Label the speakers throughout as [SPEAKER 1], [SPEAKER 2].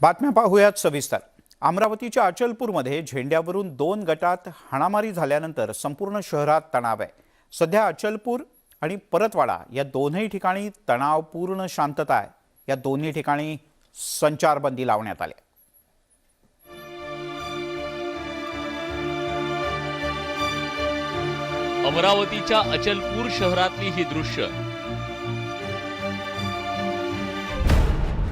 [SPEAKER 1] बातम्या पाहूयात सविस्तर. अमरावतीच्या अचलपूरमध्ये झेंड्यावरून दोन गटात हाणामारी झाल्यानंतर संपूर्ण शहरात तणाव आहे. सध्या अचलपूर आणि परतवाडा या दोनही ठिकाणी तणावपूर्ण शांतता आहे. या दोन्ही ठिकाणी संचारबंदी लावण्यात आली
[SPEAKER 2] अमरावतीच्या अचलपूर शहरातली ही दृश्य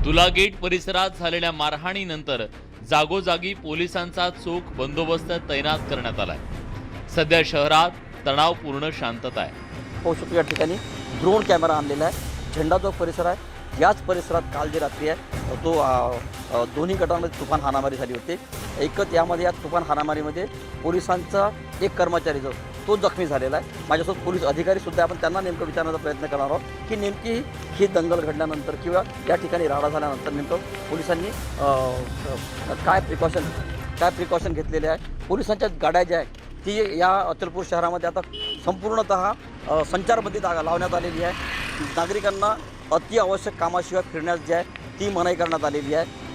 [SPEAKER 2] तुला गेट परिसरात झालेल्या मारहाणीनंतर जागोजागी पोलिसांचा चोख बंदोबस्त तैनात करण्यात आलाय. सध्या शहरात तणावपूर्ण शांतता आहे.
[SPEAKER 3] पाहू शकतो या ठिकाणी ड्रोन कॅमेरा आणलेला आहे. झेंडा चौक परिसर आहे. याच परिसरात काल जी रात्री आहे तो दोन्ही गटांमध्ये तुफान हाणामारी झाली होती. एकच यामध्ये या तुफान हाणामारीमध्ये पोलिसांचा एक कर्मचारी जो तो जखमी झालेला आहे. माझ्यासोबत पोलीस अधिकारीसुद्धा आपण त्यांना नेमकं विचारण्याचा प्रयत्न करणार आहोत की नेमकी ही दंगल घडल्यानंतर किंवा या ठिकाणी राडा झाल्यानंतर नेमकं पोलिसांनी काय प्रिकॉशन काय प्रिकॉशन घेतलेले आहे? पोलिसांच्या गाड्या ज्या आहेत ती या अचलपूर शहरामध्ये आता संपूर्णतः संचारबंदी जागा लावण्यात आलेली आहे. नागरिकांना अति आवश्यक कामाशिवाय फिरण्यास जी आहे ती मनाई करण्यात आलेली आहे.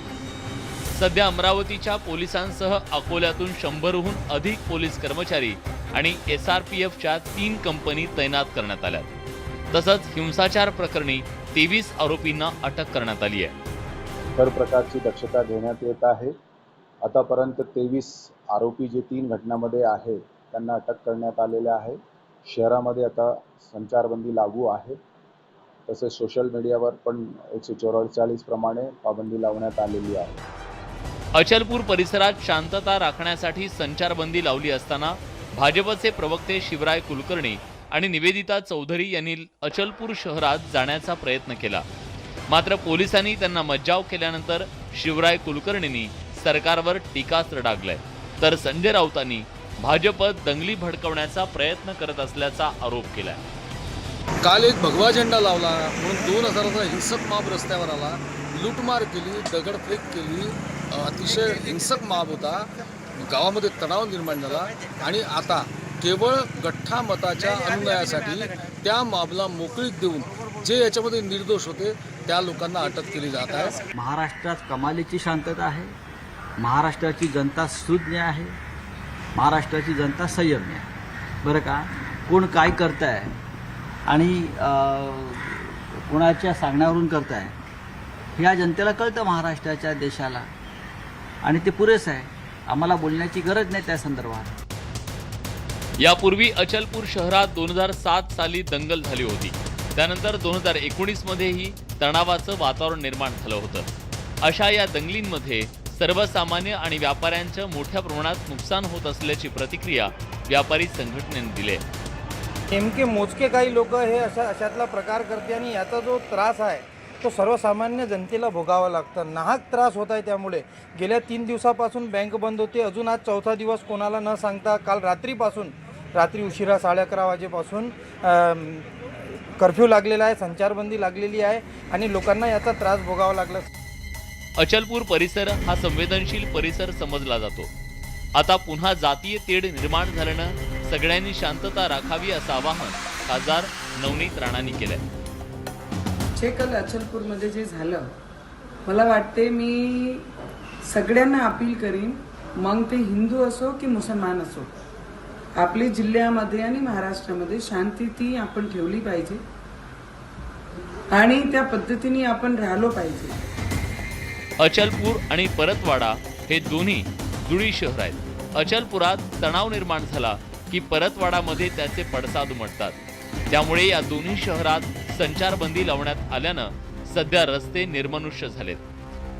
[SPEAKER 2] सध्या अमरावतीच्या पोलिसांसह अकोल्यातून शंभरहून अधिक पोलीस कर्मचारी आणि एस आर पी एफच्या तीन कंपनी तैनात करण्यात आल्या तसंच हिंसाचार प्रकरणी तेवीस आरोपींना अटक करण्यात आली आहे.
[SPEAKER 4] इतर प्रकारची दक्षता घेण्यात येत आहे. आतापर्यंत तेवीस आरोपी जे तीन घटनामध्ये आहे त्यांना अटक करण्यात आलेल्या आहे. शहरामध्ये आता संचारबंदी लागू आहे. तसेच सोशल मीडियावर पण एकशे चौवेचाळीस प्रमाणे पाबंदी लावण्यात आलेली आहे.
[SPEAKER 2] अचलपूर परिसरात शांतता राखण्यासाठी संचारबंदी लावली असताना भाजपचे प्रवक्ते शिवराय कुलकर्णी आणि निवेदिता चौधरी यांनी अचलपूर शहरात जाण्याचा प्रयत्न केला. मात्र पोलिसांनी त्यांना मज्जाव केल्यानंतर शिवराय कुलकर्णींनी सरकारवर टीकास्त्र डागलंय. तर संजय राऊतांनी भाजप दंगली भडकवण्याचा प्रयत्न करत असल्याचा आरोप केलाय.
[SPEAKER 5] काल एक भगवा झेंडा लावला म्हणून दोन हजाराचा हिंसक माप रस्त्यावर आला. लूटमार केली दगडफेक केली अतिशय हिंसक माप होता. गावामध्ये तणाव निर्माण झाला आणि आता केवळ गठ्ठा मताच्या अनुयायासाठी त्या माबला मोकळीक देऊन जे याच्यामध्ये निर्दोष होते त्या लोकांना अटक केली जात आहे.
[SPEAKER 3] महाराष्ट्रात कमालीची शांतता आहे. महाराष्ट्राची जनता सुज्ञ आहे. महाराष्ट्राची जनता संयम्य आहे. बरं का? कोण काय करत आहे आणि कोणाच्या सांगण्यावरून करत आहे ह्या जनतेला कळतं महाराष्ट्राच्या देशाला. आणि ते पुरेसं आहे. आम्हाला बोलण्याची गरज नाही त्या संदर्भात.
[SPEAKER 2] यापूर्वी अचलपूर शहरात दोन हजार सात साली दंगल झाली होती. त्यानंतर दोन हजार एकोणीस मध्येही तणावाचं वातावरण निर्माण झालं होतं. अशा या दंगलींमध्ये सर्वसामान्य आणि व्यापाऱ्यांचं मोठ्या प्रमाणात नुकसान होत असल्याची प्रतिक्रिया व्यापारी संघटनेने दिली आहे.
[SPEAKER 6] नेमके मोजके काही लोक हे अशा अशातला प्रकार करते आणि याचा जो त्रास आहे तो सर्वसामान्य जनतेला भोगावा लागतं. नाहक त्रास होत आहे त्यामुळे. गेल्या तीन दिवसापासून बँक बंद होते. अजून आज चौथा दिवस कोणाला न सांगता काल रात्रीपासून रात्री उशिरा साडे अकरा वाजेपासून कर्फ्यू लागलेला आहे संचारबंदी लागलेली आहे आणि लोकांना याचा त्रास भोगावा लागला.
[SPEAKER 2] अचलपूर परिसर हा संवेदनशील परिसर समजला जातो. आता पुन्हा जातीय तेढ निर्माण झाल्यानं सगळ्यांनी शांतता राखावी असं आवाहन खासदार नवनीत राणांनी आहे
[SPEAKER 7] जे काल अचलपूरमध्ये जे झालं मला वाटते मी सगळ्यांना अपील करीन मग ते हिंदू असो की मुसलमान असो आपली जिल्ह्यामध्ये आणि महाराष्ट्रामध्ये शांती ती आपण ठेवली पाहिजे आणि त्या पद्धतीने आपण राहिलो पाहिजे.
[SPEAKER 2] अचलपूर आणि परतवाडा हे दोन्ही जुळी शहर आहेत. अचलपुरात तणाव निर्माण झाला की परतवाडामध्ये त्याचे पडसाद उमटतात. त्यामुळे या दोन्ही शहरात संचारबंदी लावण्यात आल्यानं सध्या रस्ते निर्मनुष्य झालेत.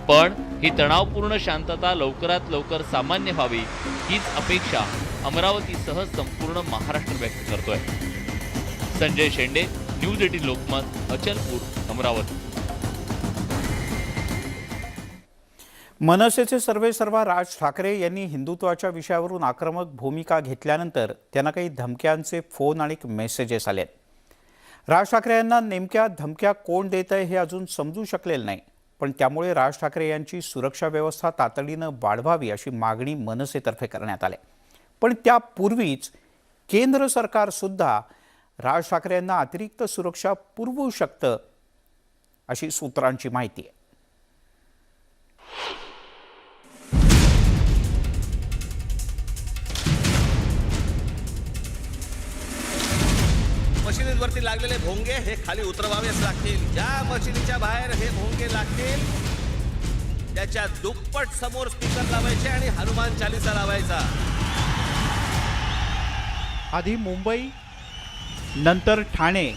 [SPEAKER 2] पण ही तणावपूर्ण शांतता लवकरात लवकर सामान्य व्हावी हीच अपेक्षा अमरावतीसह संपूर्ण महाराष्ट्र व्यक्त करतोय. Sanjay Shende news eighteen Lokmat Achalpur Amravati.
[SPEAKER 1] मनसेचे सर्वे सर्वा राज ठाकरे यांनी हिंदुत्वाच्या विषयावरून आक्रमक भूमिका घेतल्यानंतर त्यांना काही धमक्यांचे फोन आणि मेसेजेस आले आहेत राज ठाकरे यांना नेमक्या धमक्या कोण देत आहे हे अजून समजू शकलेलं नाही. पण त्यामुळे राज ठाकरे यांची सुरक्षा व्यवस्था तातडीनं वाढवावी अशी मागणी मनसेतर्फे करण्यात आली. पण त्यापूर्वीच केंद्र सरकारसुद्धा राज ठाकरे यांना अतिरिक्त सुरक्षा पुरवू शकतं अशी सूत्रांची माहिती आहे.
[SPEAKER 8] लागलेले भोंगे हे खाली उतरवावेच लागतील. ज्या मशीनीच्या बाहेर हे भोंगे लागतील त्याच्या दुप्पट समोर स्पीकर लावायचे आणि हनुमान चालिसा लावायचा.
[SPEAKER 1] आधी मुंबई नंतर ठाणे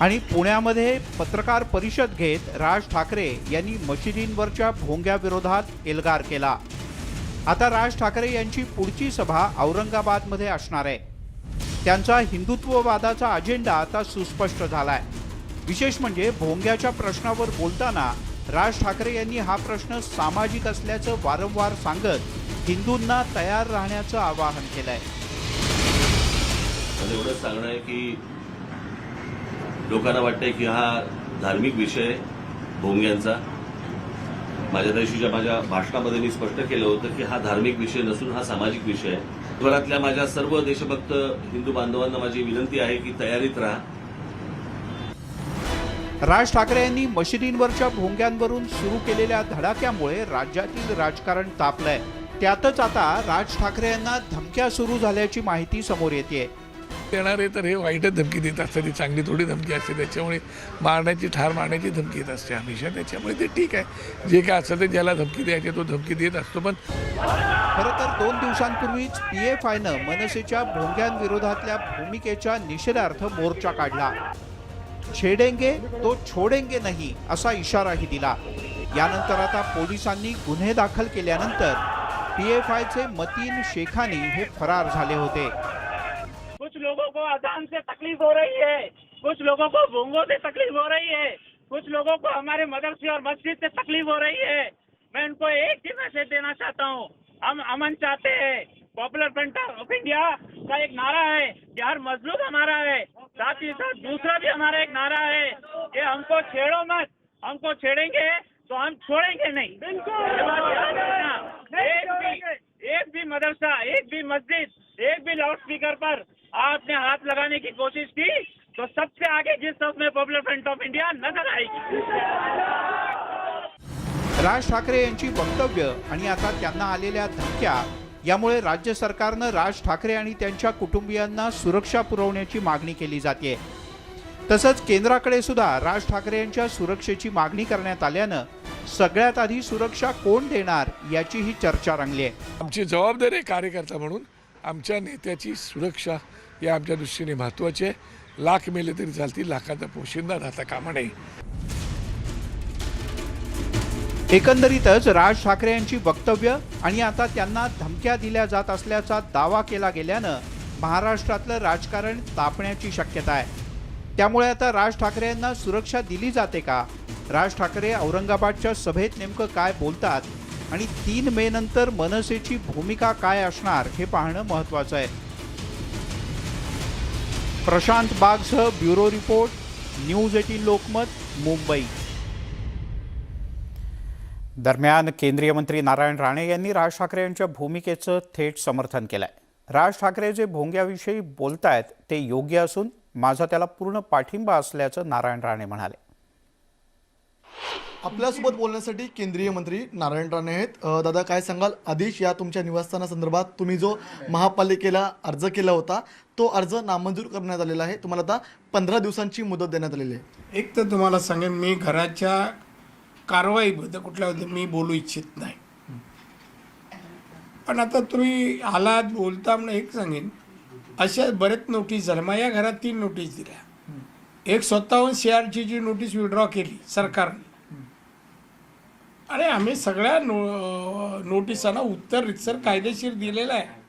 [SPEAKER 1] आणि पुण्यामध्ये पत्रकार परिषद घेत राज ठाकरे यांनी मशिदींवरच्या भोंग्याविरोधात एल्गार केला. आता राज ठाकरे यांची पुढची सभा औरंगाबादमध्ये असणार आहे. त्यांचा हिंदुत्ववादाचा अजेंडा आता सुस्पष्ट झालाय. विशेष म्हणजे भोंग्याच्या प्रश्नावर बोलताना राज ठाकरे यांनी हा प्रश्न सामाजिक असल्याचं वारंवार सांगत हिंदूंना तयार राहण्याचं आवाहन केलंय.
[SPEAKER 9] मला एवढंच सांगणं आहे की लोकांना वाटतंय की हा धार्मिक विषय भोंग्यांचा. माझ्या दिवशीच्या माझ्या भाषणामध्ये मी स्पष्ट केलं होतं की हा धार्मिक विषय नसून हा सामाजिक विषय आहे. जगभरातल्या माझ्या सर्व देशभक्त हिंदू बांधवांना माझी विनंती आहे की तयारीत राहा.
[SPEAKER 1] राज ठाकरे यांनी मशिदींवरच्या भोंग्यांवरून सुरू केलेल्या धडाक्यामुळे राज्यातील राजकारण तापलंय. त्यातच आता राज ठाकरे यांना धमक्या सुरू झाल्याची माहिती समोर येते
[SPEAKER 5] येणारे तर हे वाईटच धमकी देत असतात. ती चांगली थोडी धमकी असते. त्याच्यामुळे मारण्याची ठार मारण्याची धमकी येत असते हमेशा त्याच्यामुळे ते ठीक आहे. जे काय असतं ते ज्याला धमकी द्यायची तो धमकी देत असतो. पण
[SPEAKER 1] खरं तर दोन दिवसांपूर्वीच पी एफ आयनं मनसेच्या भोंग्यांविरोधातल्या भूमिकेच्या निषेधार्थ मोर्चा काढला. छेडेंगे तो छोडेंगे नाही असा इशाराही दिला. यानंतर आता पोलिसांनी गुन्हे दाखल केल्यानंतर पी एफ आयचे मतीन शेखानी हे फरार झाले होते.
[SPEAKER 10] लोगों को अजान से तकलीफ़ हो रही है। कुछ लोगों को भोंगों से तकलीफ़ हो रही है। कुछ लोगों को हमारे मदरसे और मस्जिद से तकलीफ़ हो रही है। मैं उनको एक ही मैसेज देना चाहता हूँ। हम अमन चाहते हैं। पॉपुलर फ्रंट ऑफ़ इंडिया का एक नारा है कि हर मजलूम हमारा है। साथ ही साथ दूसरा भी हमारा एक नारा है कि हमको छेड़ो मत। हमको छेड़ेंगे तो हम छोड़ेंगे नहीं। एक भी एक भी मदरसा एक भी मस्जिद एक भी लाउड स्पीकर पर आपने हाथ लगाने की कोशिश की तो सबसे आगे जिस सब में पॉपुलर फ्रंट ऑफ इंडिया नजर आएगी।
[SPEAKER 1] राज ठाकरे यांची वक्तव्य आणि आता त्यांना आलेल्या धमक्या यामुळे राज्य सरकारनं राज ठाकरे आणि त्यांच्या कुटुंबियांना सुरक्षा पुरवण्याची मागणी केली जाते तसंच केंद्राकडे सुद्धा राज ठाकरे यांच्या सुरक्षेची मागणी करण्यात आल्यानं सगळ्यात आधी सुरक्षा कोण देणार याचीही चर्चा रंगली आहे
[SPEAKER 5] आमची जबाबदारी कार्यकर्ता म्हणून आमच्या नेत्याची सुरक्षा या आमच्या दृष्टीने महत्त्वाचे. लाख मेले तरी चालतील लाखाचा पोशिंदा राहता कामा नये.
[SPEAKER 1] एकंदरीतच राज ठाकरे यांची वक्तव्य आणि आता त्यांना धमक्या दिल्या जात असल्याचा दावा केला गेल्यानं महाराष्ट्रातलं राजकारण तापण्याची शक्यता आहे. त्यामुळे आता राज ठाकरे यांना सुरक्षा दिली जाते का? राज ठाकरे औरंगाबादच्या सभेत नेमकं काय बोलतात? आणि तीन मे नंतर मनसेची भूमिका काय असणार हे पाहणं महत्त्वाचं आहे. Prashant बागसह bureau report news eighteen Lokmat Mumbai. दरम्यान केंद्रीय मंत्री नारायण राणे यांनी राज ठाकरे यांच्या भूमिकेचं थेट समर्थन केलं आहे राज ठाकरे जे भोंग्याविषयी बोलतायत ते योग्य असून माझा त्याला पूर्ण पाठिंबा असल्याचं नारायण राणे म्हणाले.
[SPEAKER 11] आपल्यासोबत बोलण्यासाठी केंद्रीय मंत्री नारायण राणे आहेत. दादा काय सांगाल? आदेश या तुमच्या निवासस्थानासंदर्भात तुम्ही जो महापालिकेला अर्ज केला होता तो अर्ज नामंजूर करण्यात आलेला आहे. तुम्हाला आता पंधरा दिवसांची मुदत देण्यात आलेली आहे.
[SPEAKER 12] एक तर तुम्हाला सांगेन मी घराच्या कारवाईबद्दल कुठल्याबद्दल मी बोलू इच्छित नाही. पण आता तुम्ही आलात बोलता म्हणून एक सांगेन अशा बरेच नोटीस झाल्या. माझ्या घरात तीन नोटीस दिल्या. एक स्वतःहून आरची जी नोटीस विड्रॉ केली सरकारने आणि आम्ही सगळ्या नो नोटिसांना उत्तर रितसर कायदेशीर दिलेलं आहे.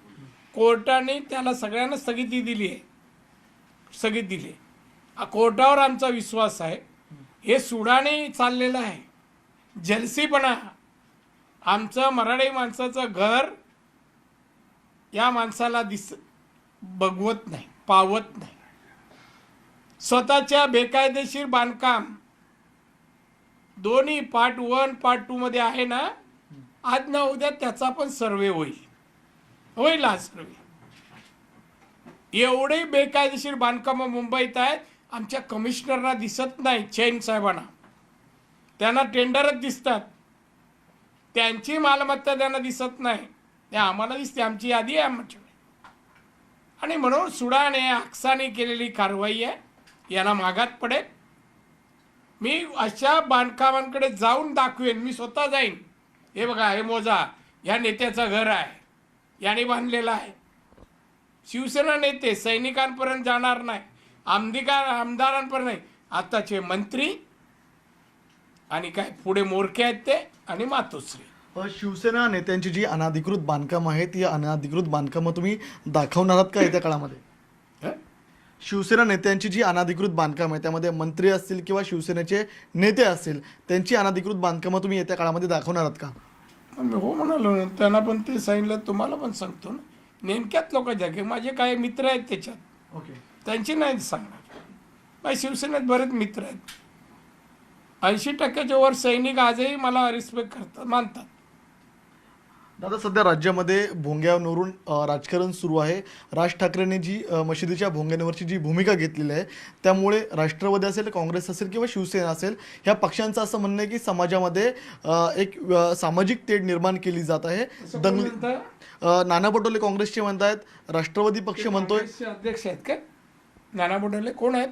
[SPEAKER 12] कोर्टाने त्याला सगळ्यांना स्थगिती दिली आहे. स्थगित दिली आहे. कोर्टावर आमचा विश्वास आहे. हे सुडाने चाललेलं आहे. जलसीपणा आमचं मराठी माणसाचं घर या माणसाला दिस बघवत नाही पावत नाही. स्वतःच्या बेकायदेशीर बांधकाम दोन्ही पार्ट वन पार्ट टू मध्ये आहे ना आज ना उद्या त्याचा पण सर्वे होईल. होईल हा सर्वे एवढे बेकायदेशीर बांधकामं मुंबईत आहेत आमच्या कमिशनरना दिसत नाही चैन साहेबांना. त्यांना टेंडरच दिसतात. त्यांची मालमत्ता त्यांना दिसत नाही. ते आम्हाला दिसते आमची यादी आहे आमच्याकडे. आणि म्हणून सुडाने आक्साने केलेली कारवाई आहे यांना मागात पडेल. मी अशा बांधकामांकडे जाऊन दाखवेन मी स्वतः जाईन. हे बघा हे मोजा ह्या नेत्याचं घर आहे याने बांधलेलं आहे. शिवसेना नेते सैनिकांपर्यंत जाणार नाही आमदिकार आमदारांपर्यंत नाही. आताचे मंत्री आणि काय पुढे मोरके आहेत ते आणि मातोश्री.
[SPEAKER 11] शिवसेना नेत्यांची जी अनाधिकृत बांधकामं आहेत ती अनाधिकृत बांधकामं तुम्ही दाखवणार आहात का येत्या काळामध्ये? शिवसेना नेत्यांची जी अनाधिकृत बांधकामं आहे त्यामध्ये मंत्री असतील किंवा शिवसेनेचे नेते असतील त्यांची अनाधिकृत बांधकामं तुम्ही येत्या काळामध्ये दाखवणार आहात का?
[SPEAKER 12] मी हो म्हणालो ना त्यांना पण ते सांगितलं तुम्हाला पण सांगतो ना. नेमक्यात लोकांच्या की माझे काही मित्र आहेत त्याच्यात.
[SPEAKER 11] ओके.
[SPEAKER 12] त्यांची नाही सांगणार. माझ्या शिवसेनेत बरेच मित्र आहेत. ऐंशी टक्क्याच्या वर सैनिक आजही मला रिस्पेक्ट करतात मानतात.
[SPEAKER 11] दादा सध्या राज्यामध्ये भोंग्यावरून राजकारण सुरू आहे. राज ठाकरेंनी जी मशिदीच्या भोंग्यांवरची जी भूमिका घेतलेली आहे त्यामुळे राष्ट्रवादी असेल काँग्रेस असेल किंवा शिवसेना असेल ह्या पक्षांचं असं म्हणणं आहे की समाजामध्ये एक सामाजिक तेढ निर्माण केली जात आहे.
[SPEAKER 12] असं कोण
[SPEAKER 11] दंग
[SPEAKER 12] म्हणतं?
[SPEAKER 11] अ, नाना पटोले काँग्रेसचे म्हणतायत राष्ट्रवादी पक्ष म्हणतोय.
[SPEAKER 12] अध्यक्ष आहेत का? नाना पटोले कोण आहेत?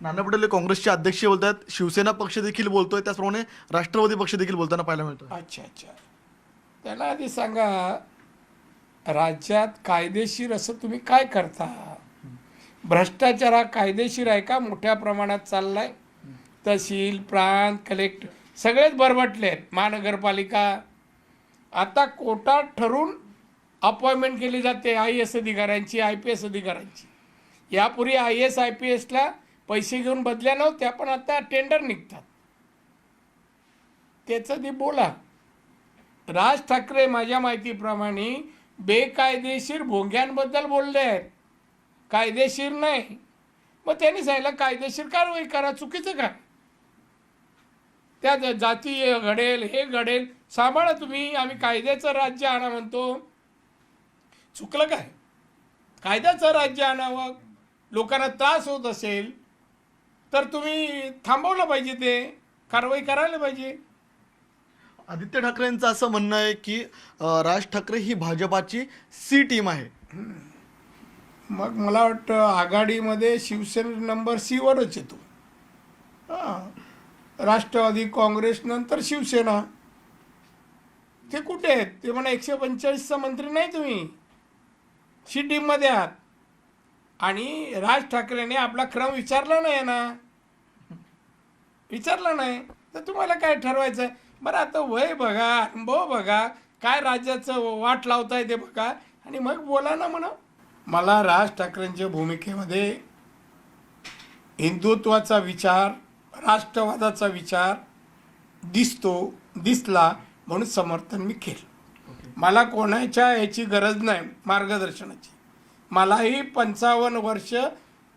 [SPEAKER 11] नाना पटोले काँग्रेसचे अध्यक्ष बोलतात शिवसेना पक्ष देखील बोलतोय त्याचप्रमाणे राष्ट्रवादी पक्ष देखील बोलताना पाहायला मिळतोय.
[SPEAKER 12] अच्छा अच्छा. त्याला आधी सांगा राज्यात कायदेशीर असं तुम्ही काय करता? भ्रष्टाचार हा कायदेशीर आहे का? मोठ्या प्रमाणात चाललाय. तहसील प्रांत कलेक्टर सगळेच बरबटले आहेत महानगरपालिका. आता कोटा ठरून अपॉइंटमेंट केली जाते आय एस अधिकाऱ्यांची आय पी एस अधिकाऱ्यांची. यापूर्वी आय एस आय पी एसला पैसे घेऊन बदल्या नव्हत्या पण आता टेंडर निघतात. त्याचं ते बोला. राज ठाकरे माझ्या माहितीप्रमाणे बेकायदेशीर भोंग्यांबद्दल बोलले आहेत. कायदेशीर नाही. मग त्यांनी सांगितलं कायदेशीर कारवाई करा चुकीचं काय त्या जाती घडेल हे घडेल सांभाळा तुम्ही आम्ही कायद्याचं राज्य आणा म्हणतो. चुकलं काय? कायद्याचं राज्य आणावं. लोकांना त्रास होत असेल तर तुम्ही थांबवलं पाहिजे ते. कारवाई करायला पाहिजे.
[SPEAKER 11] आदित्य ठाकरेंचं असं म्हणणं आहे की राज ठाकरे ही भाजपाची सी टीम आहे.
[SPEAKER 12] मग मला वाटतं आघाडीमध्ये शिवसेना नंबर सीवरच येतो. राष्ट्रवादी काँग्रेस नंतर शिवसेना. ते कुठे आहेत? ते म्हणा एकशे पंचेचाळीसचा मंत्री नाही तुम्ही. सी टीममध्ये आहात. आणि राज ठाकरेने आपला क्रम विचारला नाही ना. विचारला नाही. तर तुम्हाला काय ठरवायचं आहे बरं आता वय बघा अनुभव बघा काय राज्याचं वाट लावताय ते बघा. आणि मग बोला ना म्हणा. मला राज ठाकरेंच्या भूमिकेमध्ये हिंदुत्वाचा विचार राष्ट्रवादाचा विचार दिसतो दिसला म्हणून समर्थन मी केलं. मला कोणाच्या याची गरज नाही मार्गदर्शनाची. मलाही पंचावन्न वर्ष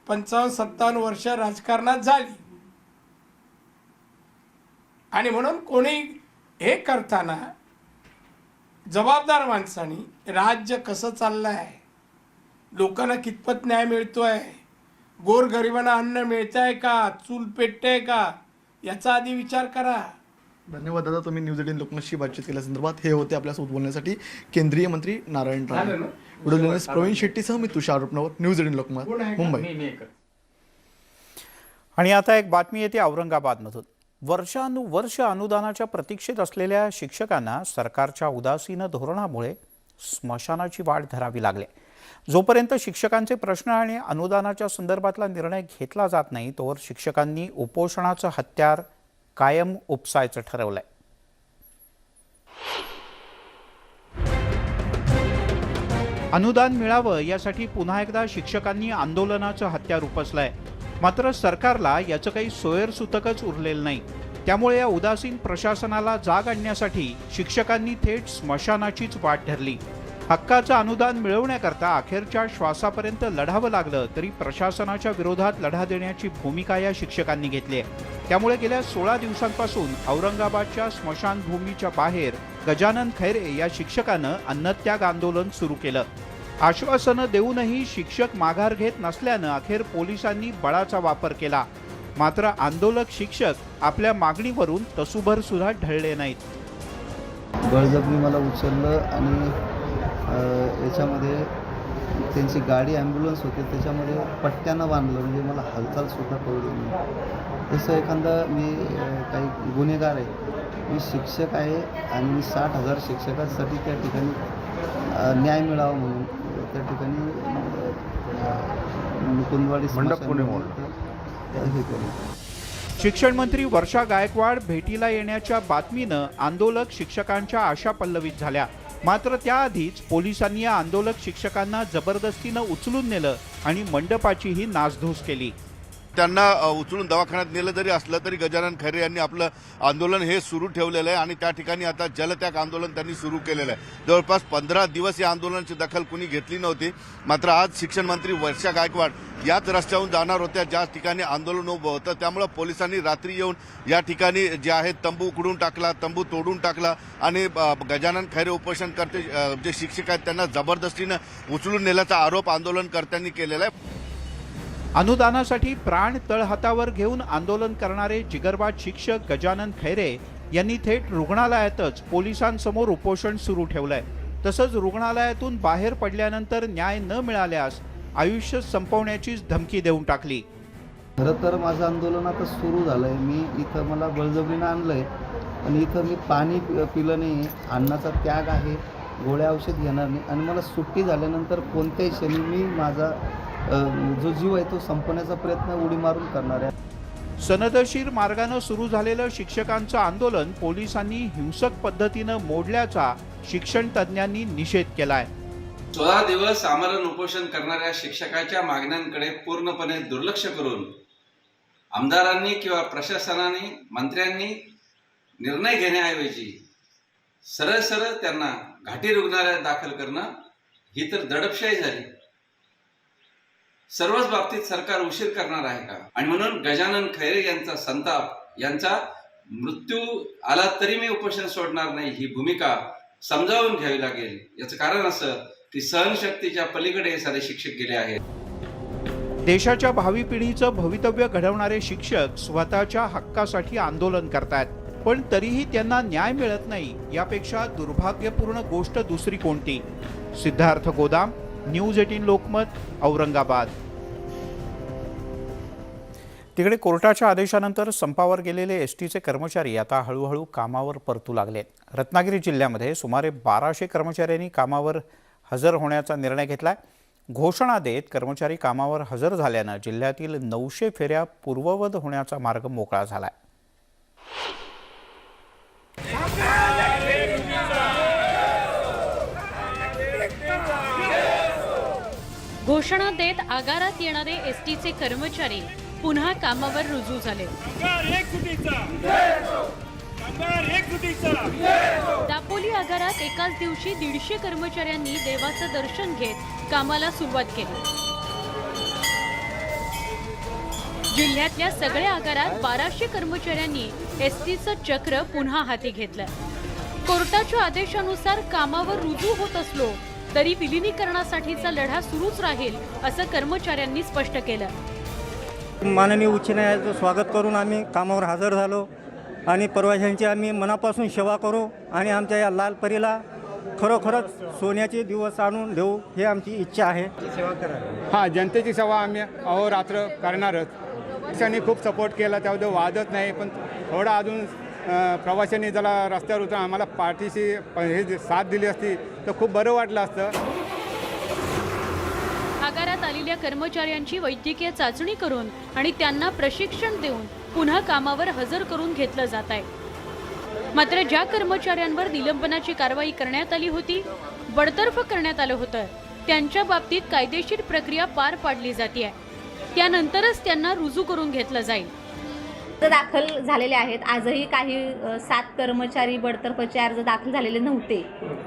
[SPEAKER 12] पंचावन्न सत्तावन्न वर्ष राजकारणात झाली. आणि म्हणून कोणी हे करताना जबाबदार माणसानी राज्य कसं चाललं आहे लोकांना कितपत न्याय मिळतोय गोरगरिबांना अन्न मिळत आहे का चूल पेटते का याचा आधी विचार करा.
[SPEAKER 11] धन्यवाद दादा तुम्ही न्यूज एटीन लोकांशी बातचीत केल्यासंदर्भात हे होते आपल्यासोबत बोलण्यासाठी केंद्रीय मंत्री नारायण राणे? व्हिडिओ जर्नलिस्ट प्रवीण शेट्टीसह मी तुषार रुपनवर न्यूज एटीन लोकमत मुंबई.
[SPEAKER 1] आणि आता एक बातमी येते औरंगाबादमधून. वर्षानुवर्ष अनुदानाच्या प्रतीक्षेत असलेल्या शिक्षकांना सरकारच्या उदासीन धोरणामुळे स्मशानाची वाट धरावी लागली. जोपर्यंत शिक्षकांचे प्रश्न आणि अनुदानाच्या संदर्भातला निर्णय घेतला जात नाही तोवर शिक्षकांनी उपोषणाचं हत्यार कायम उपसायचं ठरवलंय. अनुदान मिळावं यासाठी पुन्हा एकदा शिक्षकांनी आंदोलनाचं हत्यार उपसलंय. मात्र सरकारला याचं काही सोयरसुतकच उरलेलं नाही. त्यामुळे या उदासीन प्रशासनाला जाग आणण्यासाठी शिक्षकांनी थेट स्मशानाचीच वाट धरली. हक्काचं अनुदान मिळवण्याकरता अखेरच्या श्वासापर्यंत लढावं लागलं तरी प्रशासनाच्या विरोधात लढा देण्याची भूमिका या शिक्षकांनी घेतली आहे. त्यामुळे गेल्या सोळा दिवसांपासून औरंगाबादच्या स्मशानभूमीच्या बाहेर गजानन खैरे या शिक्षकानं अन्नत्याग आंदोलन सुरू केलं. आश्वासनं देऊनही शिक्षक माघार घेत नसल्यानं अखेर पोलिसांनी बळाचा वापर केला. मात्र आंदोलक शिक्षक आपल्या मागणीवरून तसुभर सुद्धा ढळले नाहीत.
[SPEAKER 13] बळजबरी मला उचललं आणि याच्यामध्ये त्यांची गाडी ॲम्ब्युलन्स होती त्याच्यामध्ये पट्ट्यानं बांधलं म्हणजे मला हालचालसुद्धा कळली नाही. तसं एखादा मी काही गुन्हेगार आहे मी शिक्षक आहे आणि मी साठ हजार शिक्षकांसाठी त्या ठिकाणी न्याय मिळावा म्हणून त्या ठिकाणी मुकुंदवाडी केलं
[SPEAKER 1] शिक्षण मंत्री वर्षा गायकवाड भेटीला येण्याच्या बातमीनं आंदोलक शिक्षकांच्या आशा पल्लवित झाल्या. मात्र त्याआधीच पोलिसांनी या आंदोलक शिक्षकांना जबरदस्तीनं उचलून नेलं आणि मंडपाचीही नासधूस केली.
[SPEAKER 14] त्यांना उचलून दवाखान्यात नेलं जरी असलं तरी गजानन खैरे यांनी आपलं आंदोलन हे सुरू ठेवलेलं आहे आणि त्या ठिकाणी आता जलत्याग आंदोलन त्यांनी सुरू केलेलं आहे. जवळपास पंधरा दिवस या आंदोलनाची दखल कुणी घेतली नव्हती. मात्र आज शिक्षण मंत्री वर्षा गायकवाड याच रस्त्याहून जाणार होत्या ज्या ठिकाणी आंदोलन उभं होतं. त्यामुळं पोलिसांनी रात्री येऊन या ठिकाणी जे आहे तंबू उकडून टाकला तंबू तोडून टाकला आणि गजानन खैरे उपोषणकर्ते जे शिक्षक आहेत त्यांना जबरदस्तीनं उचलून नेल्याचा आरोप आंदोलनकर्त्यांनी केलेला आहे.
[SPEAKER 1] अनुदानासाठी प्राण तळहातावर घेऊन आंदोलन करणारे जिगरबाज शिक्षक गजानन खैरे यांनी थेट रुग्णालयातच पोलिसांसमोर उपोषण सुरू ठेवलंय. तसंच रुग्णालयातून बाहेर पडल्यानंतर न्याय न मिळाल्यास आयुष्य संपवण्याचीच धमकी देऊन टाकली.
[SPEAKER 13] खरं तर माझं आंदोलन आता सुरू झालं आहे मी इथं मला बळजबरीनं आणलं आहे आणि इथं मी पाणी पि- पिलं नाही. अन्नाचा त्याग आहे. गोळ्या औषध घेणार नाही. आणि मला सुट्टी झाल्यानंतर कोणत्याही क्षणी मी माझा जो जीव आहे तो संपवण्याचा प्रयत्न उडी मारून करणार आहे
[SPEAKER 1] सनदशीर मार्गानं सुरू झालेलं शिक्षकांचं आंदोलन पोलिसांनी हिंसक पद्धतीनं मोडल्याचा शिक्षण तज्ज्ञांनी निषेध केलाय.
[SPEAKER 15] सोळा दिवस आमरण उपोषण करणाऱ्या शिक्षकाच्या मागण्यांकडे पूर्णपणे दुर्लक्ष करून आमदारांनी किंवा प्रशासनाने मंत्र्यांनी निर्णय घेण्याऐवजी सरळ सरळ त्यांना घाटी रुग्णालयात दाखल करणं ही तर दडपशाही झाली. सर्वच बाबतीत सरकार उशीर करणार आहे का? आणि म्हणून गजानन खैरे यांचा संताप यांचा मृत्यू आला तरी मी उपोषण सोडणार नाही ही भूमिका समजावून घ्यावी लागेल. याचं कारण असं की सहनशक्तीच्या पलीकडे हे सारे शिक्षक गेले आहेत.
[SPEAKER 1] देशाच्या भावी पिढीचं भवितव्य घडवणारे शिक्षक स्वतःच्या हक्कासाठी आंदोलन करतायत. पण तरीही त्यांना न्याय मिळत नाही यापेक्षा दुर्भाग्यपूर्ण गोष्ट दुसरी कोणती? सिद्धार्थ गोदाम न्यूज एटीन लोकमत औरंगाबाद. तिकडे कोर्टाच्या आदेशानंतर संपावर गेलेले एस टीचे कर्मचारी आता हळूहळू कामावर परतू लागले. रत्नागिरी जिल्ह्यामध्ये सुमारे बाराशे कर्मचाऱ्यांनी कामावर हजर होण्याचा निर्णय घेतला घोषणा देत कर्मचारी कामावर हजर झाल्यानं जिल्ह्यातील नऊशे फेऱ्या पूर्ववध होण्याचा मार्ग मोकळा झाला आहे
[SPEAKER 16] घोषणा देत आगारात येणारे एस टीचे कर्मचारी पुन्हा कामावर रुजू झाले. दापोली आगारात एकाच दिवशी दीडशे कर्मचाऱ्यांनी देवाचं दर्शन घेत कामाला सुरुवात केली. जिल्ह्यातल्या सगळ्या आगारात बाराशे कर्मचाऱ्यांनी एस टीचं चक्र पुन्हा हाती घेतलं. कोर्टाच्या आदेशानुसार कामावर रुजू होत असलो तरी विलिनीकरणासाठीचा लढा सुरूच राहील असं कर्मचाऱ्यांनी स्पष्ट केलं.
[SPEAKER 6] माननीय उच्च न्यायालयाचं स्वागत करून आम्ही कामावर हजर झालो आणि प्रवाशांची आम्ही मनापासून सेवा करू आणि आमच्या या लाल परीला खरोखरच सोन्याचे दिवस आणून देऊ ही आमची इच्छा आहे. सेवा करा
[SPEAKER 12] हां जनतेची सेवा आम्ही अहोरात्र करणारच पक्षांनी खूप सपोर्ट केला त्याबद्दल वादच नाही पण थोडा अजून प्रवाशांनी जरा रस्त्यावर उतरून आम्हाला पाठीशी हे जे साथ दिली असती तर खूप बरं वाटलं असतं.
[SPEAKER 16] आगारात आलेल्या कर्मचाऱ्यांची वैद्यकीय चाचणी करून आणि त्यांना प्रशिक्षण देऊन पुन्हा कामावर हजर करून घेतलं जात आहे. मात्र ज्या कर्मचाऱ्यांवर निलंबनाची कारवाई करण्यात आली होती बडतर्फ करण्यात आलं होतं. त्यांच्या बाबतीत कायदेशीर प्रक्रिया पार पाडली जाते त्यानंतरच त्यांना रुजू करून घेतलं जाईल.
[SPEAKER 17] अर्ज दाखल झालेले आहेत. आजही काही सात कर्मचारी बडतर्फचे अर्ज दाखल झालेले नव्हते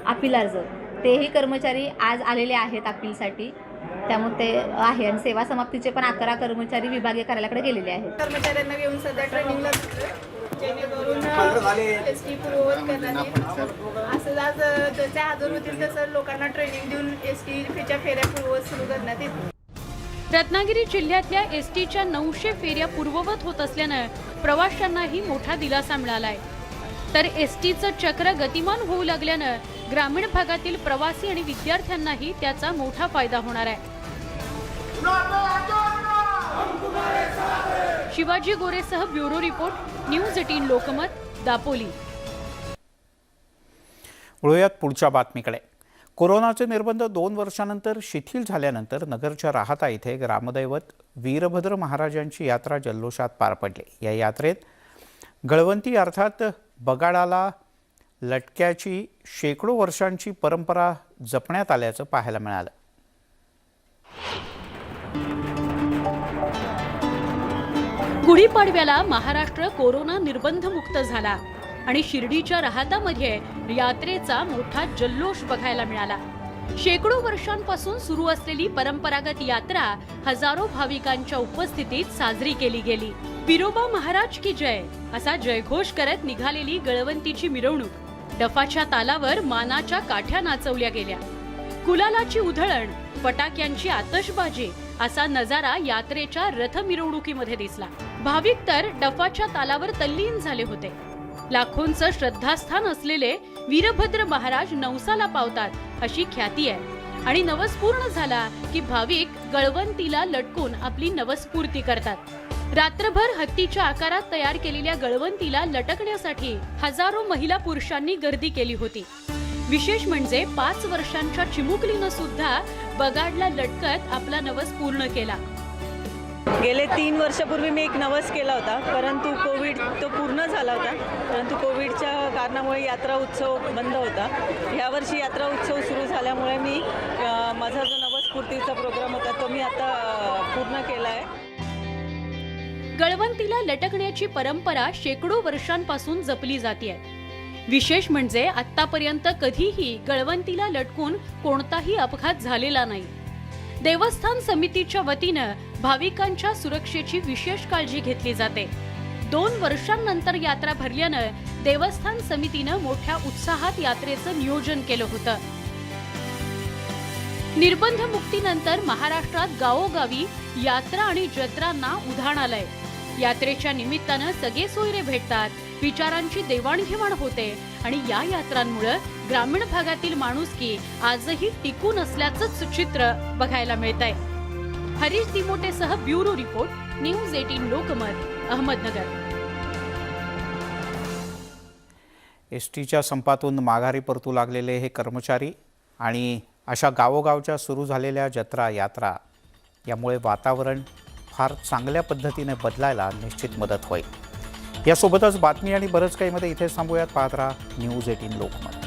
[SPEAKER 17] अपील अर्ज. तेही कर्मचारी आज आलेले आहेत अपीलसाठी. त्यामुळे ते आहे आणि सेवा समाप्तीचे पण अकरा कर्मचारी विभागीय कार्यालयाकडे गेलेले आहेत.
[SPEAKER 18] कर्मचाऱ्यांना घेऊन सध्या ट्रेनिंगला जेणेकरून एस टी पूर्ववत करण्यात येईल असं आज जसे हजर होतील तसं लोकांना ट्रेनिंग देऊन एस टीच्या फेऱ्या पूर्ववत सुरू करण्यात येतील.
[SPEAKER 16] रत्नागिरी जिल्ह्यातल्या एस टीच्या नऊशे फेऱ्या पूर्ववत होत असल्यानं प्रवाशांनाही मोठा दिलासा मिळालाय. तर एस टीचं चक्र गतिमान होऊ लागल्यानं ग्रामीण भागातील प्रवासी आणि विद्यार्थ्यांनाही त्याचा मोठा फायदा होणार आहे. Shivaji गोरेसह bureau report news eighteen Lokmat Dapoli.
[SPEAKER 1] वळूयात पुढच्या बातमीकडे. कोरोनाचे निर्बंध दोन वर्षानंतर शिथिल झाल्यानंतर नगरच्या राहता इथे ग्रामदैवत वीरभद्र महाराजांची यात्रा जल्लोषात पार पडली. या यात्रेत गळवंती अर्थात बगाडाला लटक्याची शेकडो वर्षांची परंपरा जपण्यात आल्याचं पाहायला मिळालं.
[SPEAKER 16] गुढीपाडव्याला महाराष्ट्र कोरोना निर्बंध मुक्त झाला. आणि शिर्डीच्या राहतामध्ये यात्रेचा मोठा जल्लोष बघायला मिळाला. शेकडो वर्षांपासून सुरू असलेली परंपरागत यात्रा हजारो भाविकांच्या उपस्थितीत साजरी केली गेली. पिरोबा महाराज की जय असा जयघोष करत निघालेली गळवंतीची मिरवणूक. डफाच्या तालावर मानाच्या काठ्या नाचवल्या गेल्या. कुलालाची उधळण फटाक्यांची आतषबाजी असा नजारा यात्रेच्या रथ मिरवणुकीमध्ये दिसला. भाविक तर डफाच्या तालावर तल्लीन झाले होते. लाखोंचं श्रद्धास्थान असलेले वीरभद्र महाराज नवसाला पावतात अशी ख्याती आहे. आणि नवस पूर्ण झाला की भाविक गळवंतीला लटकून आपली नवस्फूर्ती करतात. रात्रभर हत्तीच्या आकारात तयार केलेल्या गळवंतीला लटकण्यासाठी हजारो महिला पुरुषांनी गर्दी केली होती. विशेष म्हणजे पाच वर्षांच्या चिमुकलीनं सुद्धा बगाडला लटकत आपला नवस पूर्ण केला.
[SPEAKER 19] गेले तीन वर्षापूर्वी मी एक नवस केला होता परंतु कोविड तो पूर्ण झाला होता. परंतु कोविडच्या कारणामुळे यात्रा उत्सव बंद होता. यावर्षी यात्रा उत्सव सुरू झाल्यामुळे मी माझा जो नवसपूर्तीचा प्रोग्राम होता तो मी आता पूर्ण केला आहे.
[SPEAKER 16] गळवंतीला लटकण्याची परंपरा शेकडो वर्षांपासून जपली जाते विशेष म्हणजे आतापर्यंत कधीही गळवंतीला लटकून कोणताही अपघात झालेला नाही. देवस्थान समितीच्या वतीनं भाविकांच्या सुरक्षेची विशेष काळजी घेतली जाते. दोन वर्षांनंतर यात्रा भरल्यानं देवस्थान समितीनं मोठ्या उत्साहात यात्रेचं नियोजन केलं होतं. निर्बंध मुक्तीनंतर महाराष्ट्रात गावोगावी यात्रा आणि जत्रांना उधाण आलंय. यात्रेच्या निमित्तानं सगळे सोयरे भेटतात. विचारांची देवाणघेवाण होते. आणि या यात्रांमुळे ग्रामीण भागातील माणुसकी आजही टिकून असल्याचंच चित्र बघायला मिळत आहे Harish दिमोटेसह bureau report news eighteen Lokmat Ahmednagar.
[SPEAKER 1] S टीच्या संपातून माघारी परतू लागलेले हे कर्मचारी आणि अशा गावोगावच्या सुरू झालेल्या जत्रा यात्रा यामुळे वातावरण फार चांगल्या पद्धतीने बदलायला निश्चित मदत होईल. यासोबतच बातमी आणि बरंच काहीमध्ये इथेच थांबूयात. पाहत राहा न्यूज एटीन लोकमत.